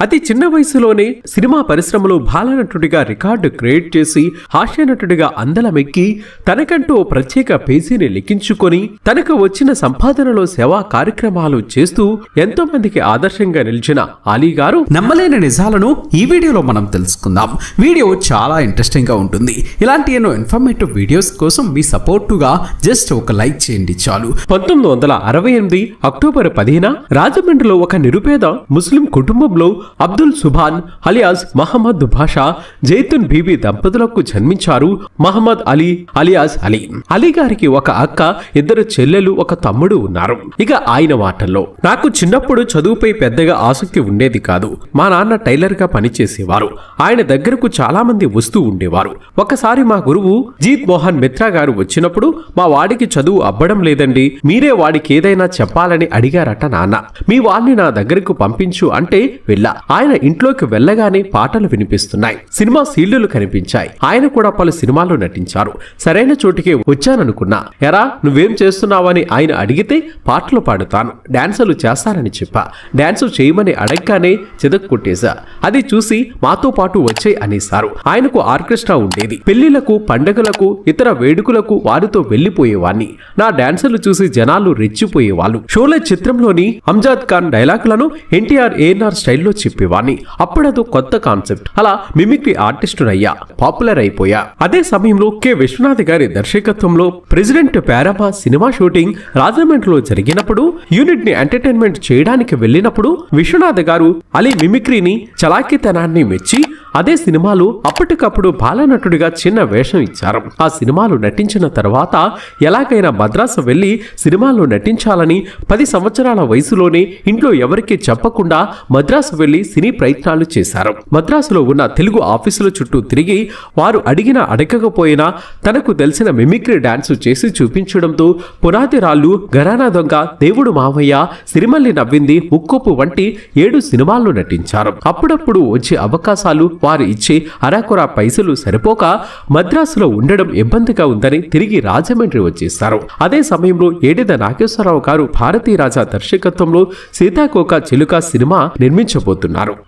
అతి చిన్న వయసులోనే సినిమా పరిశ్రమలో బాలనటుడిగా రికార్డు క్రియేట్ చేసి హాస్యనటుడిగా అందలమెక్కి తనకంటూ ఓ ప్రత్యేక పేజీని లిఖించుకొని తనకు వచ్చిన సంపాదనలో సేవా కార్యక్రమాలు చేస్తూ ఎంతో మందికి ఆదర్శంగా నిలిచిన అలీ గారు నమ్మలేని నిజాలను ఈ వీడియోలో మనం తెలుసుకుందాం. వీడియో చాలా ఇంట్రెస్టింగ్గా ఉంటుంది. ఇలాంటి ఎన్నో ఇన్ఫర్మేటివ్ వీడియోస్ కోసం మీ సపోర్టుగా జస్ట్ ఒక లైక్ చేయండి చాలు. పంతొమ్మిది వందల అరవై ఎనిమిది అక్టోబర్ పదిహేన రాజమండ్రిలో ఒక నిరుపేద ముస్లిం కుటుంబంలో అబ్దుల్ సుభాన్ అలియాస్ మహమ్మద్ భాషా జైతున్ బీబీ దంపతులకు జన్మించారు మహమ్మద్ అలీ అలియాస్ అలీ. అలీ గారికి ఒక అక్క ఇద్దరు చెల్లెలు ఒక తమ్ముడు ఉన్నారు. ఇక ఆయన మాటల్లో నాకు చిన్నప్పుడు చదువుపై పెద్దగా ఆసక్తి ఉండేది కాదు. మా నాన్న టైలర్గా పనిచేసేవారు. ఆయన దగ్గరకు చాలా మంది వస్తూ ఉండేవారు. ఒకసారి మా గురువు జీత్ మోహన్ మిత్రా గారు వచ్చినప్పుడు మా వాడికి చదువు అబ్బడం లేదండి మీరే వాడికి ఏదైనా చెప్పాలని అడిగారట నాన్న. మీ వాడిని నా దగ్గరకు పంపించు అంటే వెళ్ళా. ఆయన ఇంట్లోకి వెళ్ళగానే పాటలు వినిపిస్తున్నాయి. సినిమా సీళ్ళు కనిపించాయి. ఆయన కూడా పలు సినిమాల్లో నటించారు. సరైన చోటికి వచ్చాననుకున్నా. ఎరా నువ్వేం చేస్తున్నావని ఆయన అడిగితే పాటలు పాడుతాను. డాన్సులు చేస్తానని చెప్పా. డాన్సు చేయమని అడగగానే చిదక్ కొట్టేశా. అది చూసి మాతో పాటు వచ్చే అనేశారు. ఆయనకు ఆర్కెస్ట్రా ఉండేది. పెళ్ళిలకు పండగలకు ఇతర వేడుకలకు వారితో వెళ్ళిపోయేవాణ్ణి నా డాన్సులు చూసి జనాలు రెచ్చిపోయేవాళ్ళు. షోలే చిత్రంలోని అంజాద్ ఖాన్ డైలాగులను ఎన్టీఆర్ ఏఎన్ఆర్ స్టైల్లో చెప్పేవాడిని అప్పుడదో కొత్త కాన్సెప్ట్. అలా మిమిక్రీ ఆర్టిస్టునయ్యా పాపులర్ అయిపోయా. అదే సమయంలో కె. విశ్వనాథ్ గారి దర్శకత్వంలో ప్రెసిడెంట్ పారామా సినిమా షూటింగ్ రాజమండ్రిలో జరిగినప్పుడు యూనిట్ని ఎంటర్టైన్మెంట్ చేయడానికి వెళ్ళినప్పుడు విశ్వనాథ్ గారు అలీ మిమిక్రీని చలాకితనాన్ని మెచ్చి అదే సినిమాలో అప్పటికప్పుడు బాలనటుడిగా చిన్న వేషం ఇచ్చారు. ఆ సినిమాలో నటించిన తర్వాత ఎలాగైనా మద్రాసు వెళ్ళి సినిమాల్లో నటించాలని పది సంవత్సరాల వయసులోనే ఇంట్లో ఎవరికీ చెప్పకుండా మద్రాసు వెళ్ళి సినీ ప్రయత్నాలు చేశారు. మద్రాసులో ఉన్న తెలుగు ఆఫీసుల చుట్టూ తిరిగి వారు అడిగినా అడగకపోయినా తనకు తెలిసిన మిమిక్రీ డాన్స్ చేసి చూపించడంతో పునాది రాళ్ళు గరానా దొంగ దేవుడు మావయ్య సిరిమల్లి నవ్వింది ముక్కొప్పు వంటి ఏడు సినిమాల్లో నటించారు. అప్పుడప్పుడు వచ్చే అవకాశాలు వారు ఇచ్చే అరాకొరా పైసలు సరిపోక మద్రాసులో ఉండడం ఇబ్బందిగా ఉందని తిరిగి రాజమండ్రి వచ్చేస్తారు అదే సమయంలో ఏడిద నాగేశ్వరరావు గారు భారతీ రాజా దర్శకత్వంలో సీతాకోక చిలుక సినిమా నిర్మించబోతున్నారు.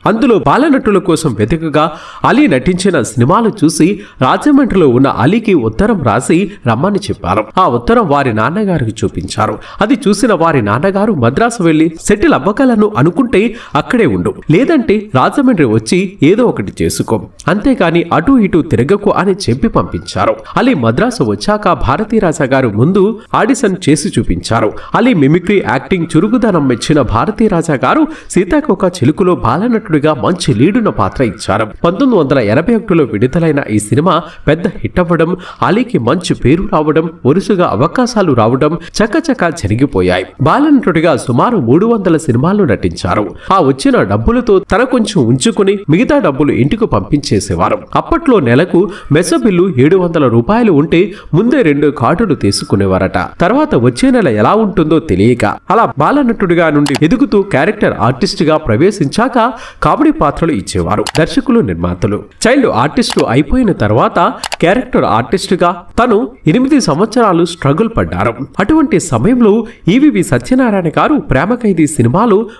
అందులో బాలనటుల కోసం వెతుకగా అలీ నటించిన సినిమాలు చూసి రాజమండ్రిలో ఉన్న అలీకి ఉత్తరం రాసి రమ్మని చెప్పారు. ఆ ఉత్తరం వారి నాన్నగారికి చూపించారు. అది చూసిన వారి నాన్నగారు మద్రాసు వెళ్ళి సెటిల్ అవ్వగలను అనుకుంటే అక్కడే ఉండు. లేదంటే రాజమండ్రి వచ్చి ఏదో ఒకటి చేసుకో. అంతేకాని అటు ఇటు తిరగకు అని చెప్పి పంపించారు. అలీ మద్రాసు వచ్చాక భారతీరాజా గారు ముందు ఆడిషన్ చేసి చూపించారు. అలీ మిమిక్రీ యాక్టింగ్ చురుకుదనం మెచ్చిన భారతీరాజా గారు సీతాకోక చిలుకులో బాలనటుడిగా మంచి లీడున పాత్ర ఇచ్చారు. పంతొమ్మిది వందల ఎనభై ఒకటిలో విడుదలైన ఈ సినిమా పెద్ద హిట్ అవ్వడం అలీకి మంచి పేరు రావడం వరుసగా అవకాశాలు రావడం చకచక జరిగిపోయాయి. బాలనటుడిగా సుమారు మూడు వందల సినిమాలు నటించారు. ఆ వచ్చిన డబ్బులతో తన కొంచెం ఉంచుకుని మిగతా డబ్బులు ఇంటికి పంపించేసేవారు. అప్పట్లో నెలకు మెస బిల్లు ఏడు వందల రూపాయలు ఉంటే ముందే రెండు కార్డులు తీసుకునేవారట. తర్వాత వచ్చే నెల ఎలా ఉంటుందో తెలియక అలా బాలనటుడిగా నుండి ఎదుగుతూ క్యారెక్టర్ ఆర్టిస్ట్గా కాక కామెడీ పాత్రలు ఇచ్చేవారు. దర్శకులు నిర్మాతలు. చైల్డ్ ఆర్టిస్టు అయిపోయిన తర్వాత క్యారెక్టర్ ఆర్టిస్టుగా తను ఎనిమిది సంవత్సరాలు స్ట్రగుల్ పడ్డారు. అటువంటి సమయంలో ఈవివి సత్యనారాయణ గారు ప్రేమ ఖైదీ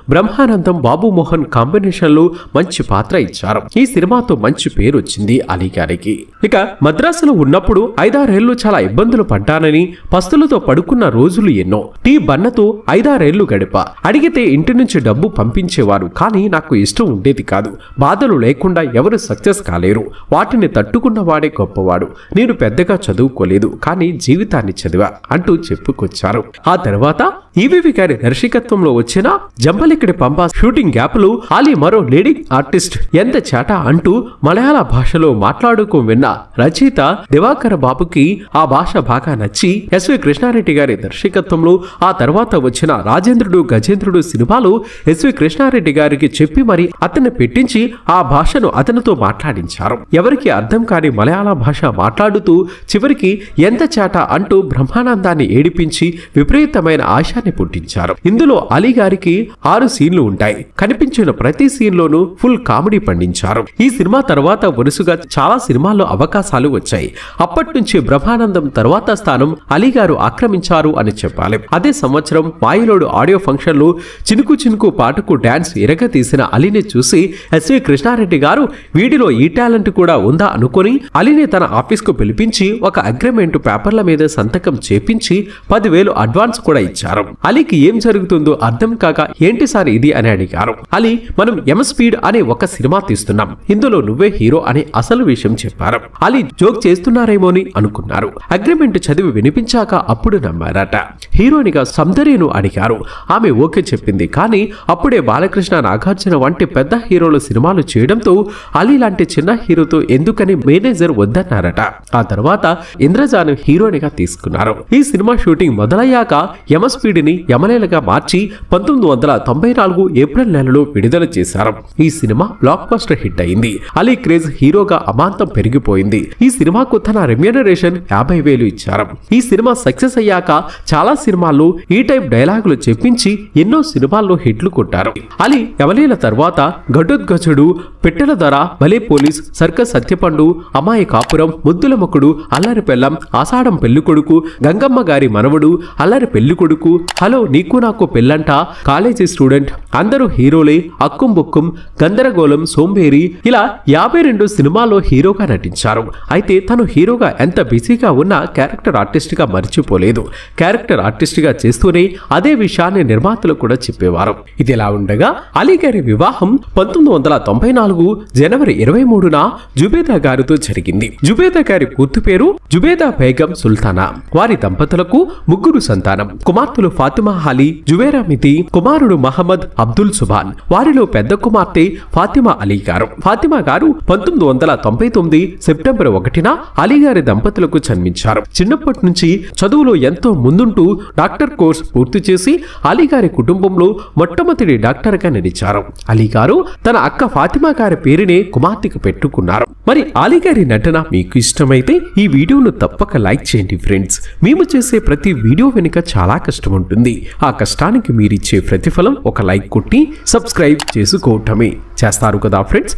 బ్రహ్మానందం బాబు మోహన్ కాంబినేషన్లో మంచి పాత్ర ఇచ్చారు. ఈ సినిమాతో మంచి పేరు వచ్చింది అలీ గారికి ఇక మద్రాసులో ఉన్నప్పుడు ఐదారేళ్ళు చాలా ఇబ్బందులు పడ్డానని పస్తులతో పడుకున్న రోజులు ఎన్నో. టీ బన్నతో ఐదారేళ్ళు గడిప. అడిగితే ఇంటి నుంచి డబ్బు పంపించేవారు. కానీ నాకు ఇష్టం ఉండేది కాదు. బాధలు లేకుండా ఎవరు సక్సెస్ కాలేరు. వాటిని తట్టుకున్న వాడే గొప్పవాడు. నేను పెద్దగా చదువుకోలేదు కానీ జీవితాన్ని చదివా అంటూ చెప్పుకొచ్చారు. ఆ తర్వాత ఈవివి గారి దర్శకత్వంలో వచ్చిన జంబలిక్కడి పంప షూటింగ్ గ్యాప్లో అలీ మరో లీడింగ్ ఆర్టిస్ట్ ఎంత చేట అంటూ మలయాళ భాషలో మాట్లాడుకు విన్న రచయిత దివాకర బాబుకి ఆ భాష బాగా నచ్చి ఎస్వి కృష్ణారెడ్డి గారి దర్శకత్వంలో ఆ తర్వాత వచ్చిన రాజేంద్రుడు గజేంద్రుడు సినిమాలు ఎస్వి కృష్ణారెడ్డి గారికి చెప్పి మరి అతన్ని పెట్టించి ఆ భాషను అతనితో మాట్లాడించారు. ఎవరికి అర్థం కాని మలయాళ భాష మాట్లాడుతూ చివరికి ఎంత చాట అంటూ బ్రహ్మానందాన్ని ఏడిపించి విపరీతమైన ఆశాన్ని పుట్టించారు. ఇందులో అలీ గారికి ఆరు సీన్లు ఉంటాయి. కనిపించిన ప్రతి సీన్ లోనూ ఫుల్ కామెడీ పండించారు. ఈ సినిమా తర్వాత వరుసగా చాలా సినిమాల్లో అవకాశాలు వచ్చాయి. అప్పటి నుంచి బ్రహ్మానందం తర్వాత స్థానం అలీ గారు ఆక్రమించారు అని చెప్పాలి. అదే సంవత్సరం మాయలోడు ఆడియో ఫంక్షన్లో చినుకు చినుకు పాటకు డాన్స్ ఎరగ తీసిన చేసిన అలీని చూసి ఎస్వి కృష్ణారెడ్డి గారు వీడిలో ఈ టాలెంట్ కూడా ఉందా అనుకుని అలీని తన ఆఫీస్కు పిలిపించి ఒక అగ్రిమెంట్ పేపర్ల మీద సంతకం చేపించి పదివేలు అడ్వాన్స్ కూడా ఇచ్చారు. అలీకి ఏం జరుగుతుందో అర్థం కాక ఏంటి సార్ ఇది అని అడిగారు. అలీ మనం ఎం స్పీడ్ అనే ఒక సినిమా తీస్తున్నాం. ఇందులో నువ్వే హీరో అనే అసలు విషయం చెప్పారు. అలీ జోక్ చేస్తున్నారేమోని అనుకున్నారు. అగ్రిమెంట్ చదివి వినిపించాక అప్పుడు నమ్మారట. హీరోనిగా సౌందర్యను అడిగారు. ఆమె ఓకే చెప్పింది. కానీ అప్పుడే బాలకృష్ణ నాగార్జున వంటి పెద్ద హీరోలు సినిమాలు చేయడంతో అలీ లాంటి చిన్న హీరోతో ఎందుకని మేనేజర్ వద్దన్నారట. ఆ తర్వాత ఇంద్రజాను హీరోనిగా తీసుకున్నారు. ఈ సినిమా షూటింగ్ మొదలయ్యాక యమస్పీడిని యమలేలగా మార్చి పంతొమ్మిది వందల తొంభై నాలుగు ఏప్రిల్ నెలలో విడుదల చేశారు. ఈ సినిమా బ్లాక్ బస్టర్ హిట్ అయింది. అలీ క్రేజ్ హీరోగా అమాంతం పెరిగిపోయింది. ఈ సినిమాకు తన రెమ్యూనరేషన్ యాభై వేలు ఇచ్చారు. ఈ సినిమా సక్సెస్ అయ్యాక చాలా సినిమాల్లో ఈ టైప్ డైలాగులు చెప్పించి ఎన్నో సినిమాల్లో హిట్లు కొట్టారు. అలీ యవలీల తర్వాత గడ్డోద్గజుడు పెట్టెల ధర భలే పోలీస్ సర్కస్ సత్యపండు అమ్మాయి కాపురం ముద్దుల మొక్కుడు అల్లరి పెళ్ళం ఆషాఢం పెళ్ళి కొడుకు గంగమ్మ గారి మనవడు అల్లరి పెళ్ళి కొడుకు హలో నీకు నాకు పెళ్ళంట కాలేజీ స్టూడెంట్ అందరూ హీరోలే అక్కుం బుక్కుం గందరగోళం సోంబేరి ఇలా యాభై రెండు సినిమాల్లో హీరోగా నటించారు. అయితే తను హీరోగా ఎంత బిజీగా ఉన్నా క్యారెక్టర్ ఆర్టిస్ట్గా మర్చిపోలేదు. క్యారెక్టర్ ఆర్టిస్ట్గా చేస్తూనే అదే విషయాన్ని నిర్మాతలు కూడా చెప్పేవారు. ఇది ఇలా ఉండగా అలీ గారి వివాహం పంతొమ్మిది వందల తొంభై నాలుగు జనవరి ఇరవై మూడున జుబేదా గారితో జరిగింది. జుబేదా గారి పూర్తి పేరు జుబేదా బేగం సుల్తానా. వారి దంపతులకు ముగ్గురు సంతానం. కుమార్తెలు ఫాతిమా అలీ జుబేరా మితి కుమారుడు మహమ్మద్ అబ్దుల్ సుబాన్ వారిలో పెద్ద కుమార్తె ఫాతిమా అలీ గారు. ఫాతిమా గారు పంతొమ్మిది వందల తొంభై తొమ్మిది సెప్టెంబర్ ఒకటిన అలీ గారి దంపతులకు జన్మించారు. చిన్నప్పటి నుంచి చదువులో ఎంతో ముందుంటూ డాక్టర్ కోర్స్ పూర్తి చేసి అలీ గారి కుటుంబంలో మొట్టమొదటి డాక్టర్గా నిలిచారు. అలీ గారు తన అక్క ఫాతిమా గారి పేరునే కుమార్తెకు పెట్టుకున్నారు. మరి అలీ గారి నటన మీకు ఇష్టమైతే ఈ వీడియోను తప్పక లైక్ చేయండి ఫ్రెండ్స్. మేము చేసే ప్రతి వీడియో వెనుక చాలా కష్టం ఉంటుంది. ఆ కష్టానికి మీరిచ్చే ప్రతిఫలం ఒక లైక్ కొట్టి సబ్స్క్రైబ్ చేసుకోవటమే. చేస్తారు కదా ఫ్రెండ్స్?